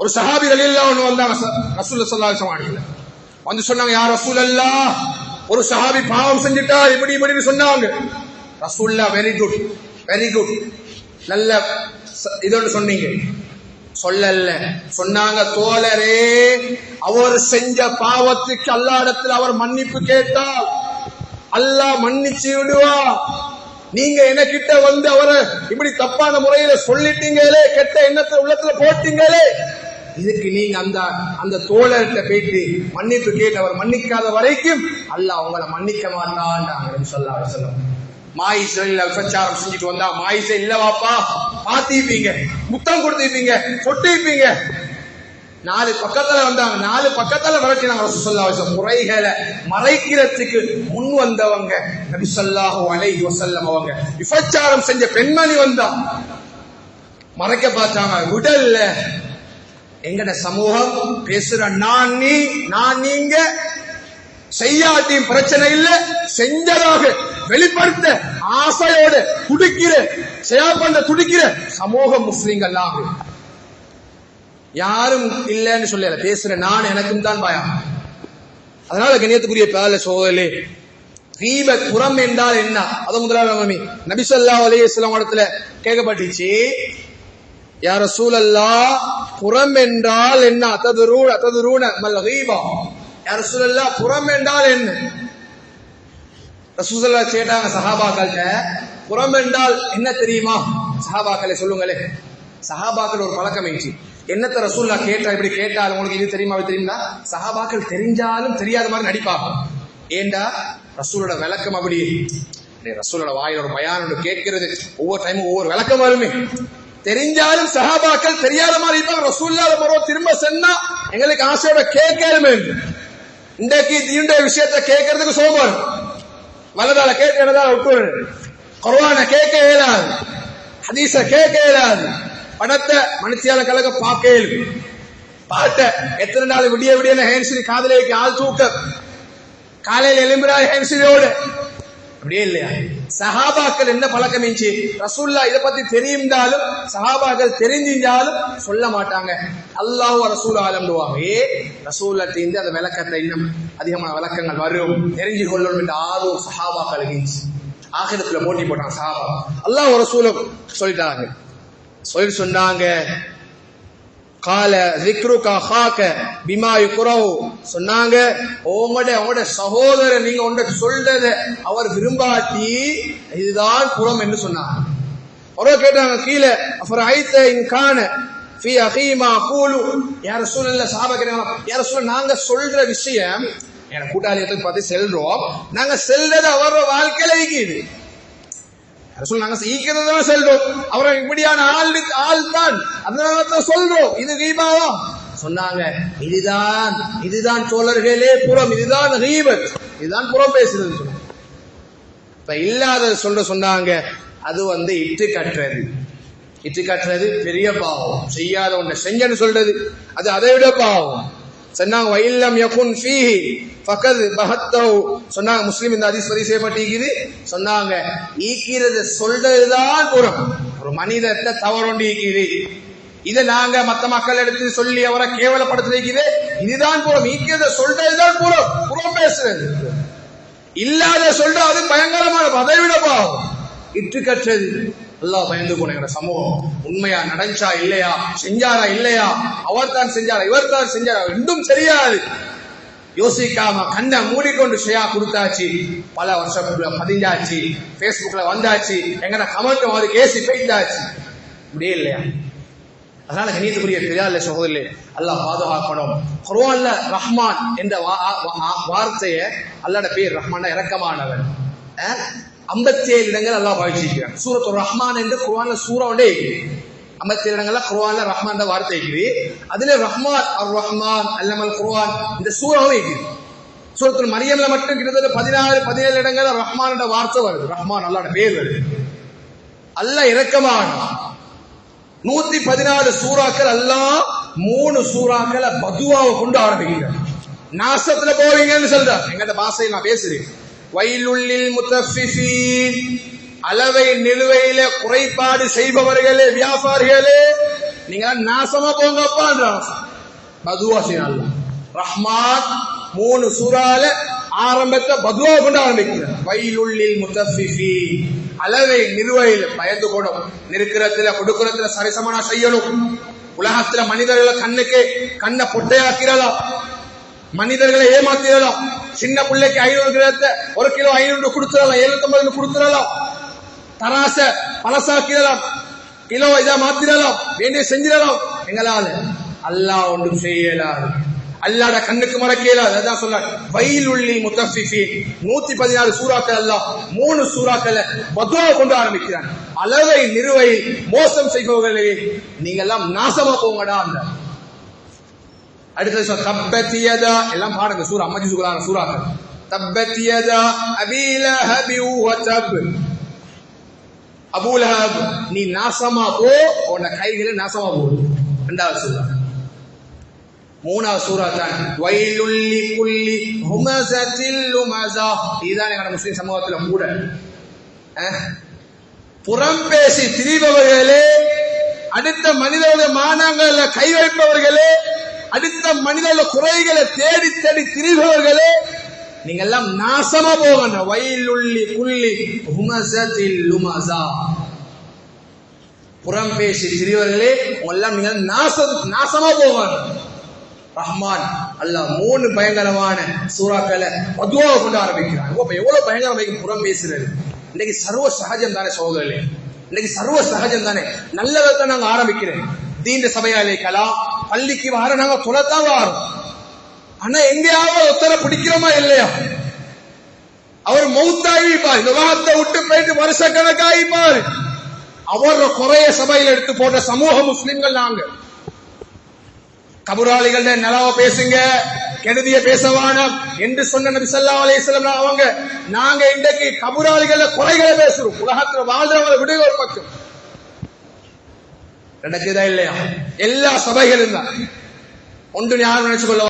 ஒரு சஹாபி எல்லாம் ஒண்ணு வந்தாங்க. ரசூல் சல்லாஹ் வந்து சொன்னாங்க யார் ரசூல் அல்லா ஒரு சஹாபி பாவம் செஞ்சுட்டா இப்படி இப்படி சொன்னாங்க. ரசூல்லா வெரி குட் வெரி குட் நல்ல ச- இதோடு சொன்னீங்க. சொல்லல. சொன்னாங்க தோழரே அவர் செஞ்ச பாவத்துக்கு அல்லாடத்தில் அவர் மன்னிப்பு கேட்டால் அல்லாஹ் மன்னிச்சு விடுவா. நீங்க எனக்கிட்ட வந்து அவரை இப்படி தப்பான முறையில சொல்லிட்டீங்களே கெட்ட எண்ணத்தை உள்ளத்துல போட்டீங்களே இதுக்கு நீங்க அந்த அந்த தோழர்கிட்ட போயிட்டு மன்னிப்பு கேட்டு அவர் மன்னிக்காத வரைக்கும் அல்லாஹ் அவங்கள மன்னிக்க மாட்டான்டாங்க சொல்லா சொல்லம் மாயிசையில் பிரச்சாரம் செஞ்சுட்டு வந்தா மாயிசை இல்ல வாப்பா மாத்திப்பீங்க முத்தம் கொடுத்திருப்பீங்க சொட்டிப்பீங்க நாலு பக்கத்துல வந்தாங்க நாலு பக்கத்துல விரட்டினாங்க ரசூலுல்லாஹி அலைஹி வஸல்லம். மறைக்கிறதுக்கு முன் வந்தவங்க நபி ஸல்லல்லாஹு அலைஹி வஸல்லம் அவங்க. விபச்சாரம் செஞ்ச பெண்மணி வந்தா மறைக்க பார்த்தாங்க விடல்ல எங்கட சமூகம் பேசுற நான் நீ நான் நீங்க செய்யாட்டியும் பிரச்சனை இல்ல செஞ்சதாக வெளிப்படுத்த ஆசையோட துடிக்கிற ஷேர் பண்ண துடிக்கிற சமூக முஸ்லீம்கள் எல்லாம். யாரும் இல்லைன்னு சொல்லல பேசுற நான் எனக்கும் தான் பயம். அதனால கண்ணியத்துக்குரிய பேல சோதலே தீப புறம் என்றால் என்ன? அது முதலாவது நபிசல்லா நபி ஸல்லல்லாஹு இடத்துல கேட்கப்பட்டுச்சு. யார சூழல்லா புறம் என்றால் என்ன? அத்ததுரூ அத்ததுரூன மல் ஹீபா. யார சூழல்லா புறம் என்றால் என்ன? ரசூலுல்லா கேட்டாங்க சஹாபாக்கள்கிட்ட புறம் என்றால் என்ன தெரியுமா? சஹாபாக்களை சொல்லுங்களே. சஹாபாக்கள் ஒரு பழக்கம் ஆயிடுச்சு. என்னத்த ரசூல்லா கேட்டா இப்படி கேட்டால் உங்களுக்கு இது தெரியுமா தெரியுமா? சஹாபாக்கள் தெரிஞ்சாலும் தெரியாத மாதிரி நடிப்பாங்க. ஏண்டா? ரசூலோட விளக்கம் அப்படி. ரசூலோட வாயிலோட ஒரு பயான் கேட்கிறது. ஒவ்வொரு டைமும் ஒவ்வொரு விளக்கம் வருமே. தெரிஞ்சாலும் சஹாபாக்கள் தெரியாத மாதிரி இருப்பாங்க. ரசூல்லா மரம் திரும்ப சென்னா எங்களுக்கு ஆசையோட கேட்கலுமே இன்றைக்கு தீண்ட விஷயத்தை கேட்கறதுக்கு சோமர் வலதால கேட்க இடதால விட்டுரு. குர்ஆனை கேட்க இயலாது. ஹதீஸ கேட்க இயலாது. படத்தை மனுஷியால கலக்க பார்க்க இயலும் பாட்டை எத்தனை நாள் விடிய விடிய ஹேன்சிரி காதலிக்கு ஆள் தூக்க. காலையில் எலும்புறா ஹேன்சிரியோடு அப்படியே இல்லையா? சஹாபாக்கள் என்ன பழக்கம் இருந்துச்சு? ரசூல்லா இதை பத்தி தெரிந்தாலும் சஹாபாக்கள் தெரிஞ்சிருந்தாலும் சொல்ல மாட்டாங்க. அல்லாஹ் ரசூல் ஆலம்புவாங்க ஏ ரசூல்ல தீர்ந்து அந்த விளக்கத்தை இன்னும் அதிகமான விளக்கங்கள் வரும். தெரிஞ்சு கொள்ளணும் என்ற ஆர்வம் சஹாபாக்கள் இருந்துச்சு. ஆகிரத்துல போட்டி போட்டாங்க சஹாபா அல்லாஹ் ரசூலும் சொல்லிட்டாங்க. சொல்லி சொன்னாங்க. கால ரிக்ருகா ஹாக்க பிமாயு குரவு சொன்னாங்க உங்களோட உங்களோட சகோதரர் நீங்க உங்கள்ட சொல்றத அவர் விரும்பாட்டி இதுதான் குரம் என்று சொன்னாங்க அவரோ கேட்டாங்க கீழே அப்புறம் ஐத்த இன்கான ஃபி அஹீமா கூலு. யார சூழல்ல சாப கேட்டாங்க யார சூழல் நாங்க சொல்ற விஷயம் என் கூட்டாளியத்தை பார்த்து செல்றோம். நாங்க செல்றது அவரோட வாழ்க்கையில இருக்குது ரசூல் நாங்க ஈக்கிறதா செல்றோம். அவரை இப்படியான ஆள் ஆள் தான். அதனால தான் சொல்றோம். இது கீபாவா சொன்னாங்க இதுதான் இதுதான் தோழர்களே புறம் இதுதான் ரீபத் இதுதான் புறம் பேசுறது சொன்னாங்க. இப்ப இல்லாத சொல்ற சொன்னாங்க அது வந்து இட்டு கட்டுறது. இட்டு கட்டுறது பெரிய பாவம். செய்யாத ஒன்றை செஞ்சன்னு சொல்றது. அது அதை விட பாவம். சொன்னாங்க வயல்லம் யகுன் ஃபீஹி ஃபகத் பஹத்தஹு சொன்னாங்க முஸ்லீம் இந்த ஹதீஸ் பதிவு செய்யப்பட்டிருக்குது சொன்னாங்க ஈக்கிறது சொல்றதுதான் புறம். ஒரு மனிதத்தை தவறொண்டு ஈக்குது இதை நாங்க மத்த மக்கள் எடுத்து சொல்லி அவரை கேவலப்படுத்துறது இதுதான் புறம். ஈக்கிறத சொல்றதுதான் புறம். புறம் பேசுறது. இல்லாத சொல்ற அது பயங்கரமான அதை பாவம் இட்டு கற்றது அல்லாஹ் பயந்து போன சமூகம் உண்மையா நடஞ்சா இல்லையா? செஞ்சாரா இல்லையா? அவர் தான் செஞ்சாரா இவர் தான் செஞ்சாரா? ரெண்டும் தெரியாது யோசிக்காம கண்ணை மூடிக்கொண்டு ஷேயா கொடுத்தாச்சு. பல வருஷத்துக்குள்ள பதிஞ்சாச்சு. Facebookல வந்தாச்சு. எங்கட கமெண்ட் மாதிரி கேசி பெய்தாச்சு இப்படியே இல்லையா? அதனால கணியத்துக்குரிய இல்லை சகோதரிலே அல்லாஹ் பாதுகாக்கணும். குரோன்ல ரஹ்மான் என்ற வா- வார்த்தையை அல்லாட பேர் ரஹ்மான் இறக்கமானவன் ஐம்பத்தி ஏழு இடங்கள் அல்லாஹ் பாவிச்சிருக்கிறான். சூரத்து ரஹ்மான் என்று குர்ஆன்ல சூறா ஒன்றே இருக்குது ஐம்பத்தி ஏழு இடங்கள்ல குர்ஆன்ல ரஹ்மான் வார்த்தை இருக்குது. அதுல ரஹ்மான் அர் ரஹ்மான் அல்லமல் குரான் இந்த சூறாவும் இருக்குது சூரத்துல் மரியம்ல மட்டும் கிட்டத்தட்ட பதினாறு பதினேழு இடங்கள்ல ரஹ்மான வார்த்தை வருது. ரஹ்மான் அல்லாட பேர் வருது. அல்லாஹ் இறக்கமான நூத்தி பதினாலு சூறாக்கள் எல்லாம் மூணு சூறாக்களை பதுவாவை கொண்டு ஆரம்பிக்கிறார் நாசத்துல போவீங்கன்னு சொல்றார் எங்க பாசையில் நான் பேசுறேன். வயலுள்ளில் முத்தஃபிஃபீன் அளவை நிலுவையில குறைபாடு செய்பவர்களே வியாபாரிகளே நீங்க நாசமா போங்கப்பான்றான் பதுவா செய்யலாம் ரஹ்மான் மூணு சூறால ஆரம்பத்தை பதுவா கொண்டு ஆரம்பிக்கிறார். வயலுள்ளில் முத்தஃபிஃபி அளவை நிறுவையில் பயந்து கொடும் நிற்கிறதுல கொடுக்கறதுல சரிசமனா செய்யணும். உலகத்துல மனிதர்களை கண்ணுக்கு கண்ணை பொட்டையாக்கிறதா மனிதர்களை ஏமாத்திரலாம் சின்ன பிள்ளைக்கு ஐநூறு கிரகத்தை ஒரு கிலோ ஐநூறு கொடுத்துடலாம் எழுநூத்தி ஐம்பது கொடுத்துடலாம். தராச பழசாக்கிடலாம் கிலோ இதா மாத்திரலாம் வேண்டிய செஞ்சிடலாம். எங்களால அல்லாஹ் ஒன்றும் செய்யலாது. அல்லாட கண்ணுக்கு மறக்க இயலாது அதான் சொல்ல உள்ளி முத்தஃபிஃபி நூத்தி பதினாறு சூறாக்கள் அல்லாஹ் மூணு சூறாக்களை பதுவா கொண்டு ஆரம்பிக்கிறான். அளவை நிறுவை மோசம் செய்பவர்களே நீங்க எல்லாம் நாசமா போங்கடா அந்த அடுத்தது தப்பத்தியதா எல்லாம் பாடுங்க சூரா அம்மாஜி சூரா சூறாக்கள். தப்பத்தியதா அபீல ஹபி வதப் அபூலஹப் நீ நாசமா போ உன்ன கைகளை நாசமா போ ரெண்டாவது சூறா. மூணாவது சூறா தான் வயலுள்ளி குள்ளி ஹுமசத்தில் லுமசா இதுதான் எங்க முஸ்லீம் சமூகத்துல கூட அஹ், புறம் பேசி திரிபவர்களே அடுத்த மனிதர்களுடைய மானங்களில் கை வைப்பவர்களே அடுத்த மனிதர்கள குறைகளை தேடி தேடி திரிபவர்களே நீங்க எல்லாம் நாசமா போகன்ற வயலுள்ளி புள்ளி ஹுமசத்தில் லுமசா. புறம் பேசி திரிவர்களே எல்லாம் நீங்க நாச நாசமா போகணும். ரஹ்மான் அல்லாஹ் மூணு பயங்கரமான சூறாக்களை பதுவாக கொண்டு ஆரம்பிக்கிறான். அப்ப எவ்வளவு பயங்கரம் வைக்கும் புறம் பேசுறது. இன்னைக்கு சர்வ சகஜம் தானே சோதரர்களே இன்னைக்கு சர்வ சகஜம் தானே. நல்லதை தான் நாங்க ஆரம்பிக்கிறேன் தீண்ட சபையாலே கலாம். பள்ளிக்கு வார நாங்க குலத்தான் வாரோம். ஆனா எங்கேயாவது ஒத்தரை பிடிக்கிறோமா இல்லையா? அவர் மௌத்தாயிப்பார் இந்த உலகத்தை விட்டு போயிட்டு வருஷ கணக்காகி பாரு. அவர குறைய சபையில் எடுத்து போட்ட சமூக முஸ்லிம்கள் நாங்க. கபுராளிகள நலவ பேசுங்க கெடுதிய பேசவானம் என்று சொன்ன நபி ஸல்லல்லாஹு அலைஹி அவங்க. நாங்க இன்றைக்கு கபுராளிகள குறைகளை பேசுறோம். உலகத்துல வாழ்றவங்களை விடுவோம் பக்கம். நடக்குதா இல்லையா? எல்லா சபைகளும் தான். ஒன்று யாரும் நினைச்சு கொள்ள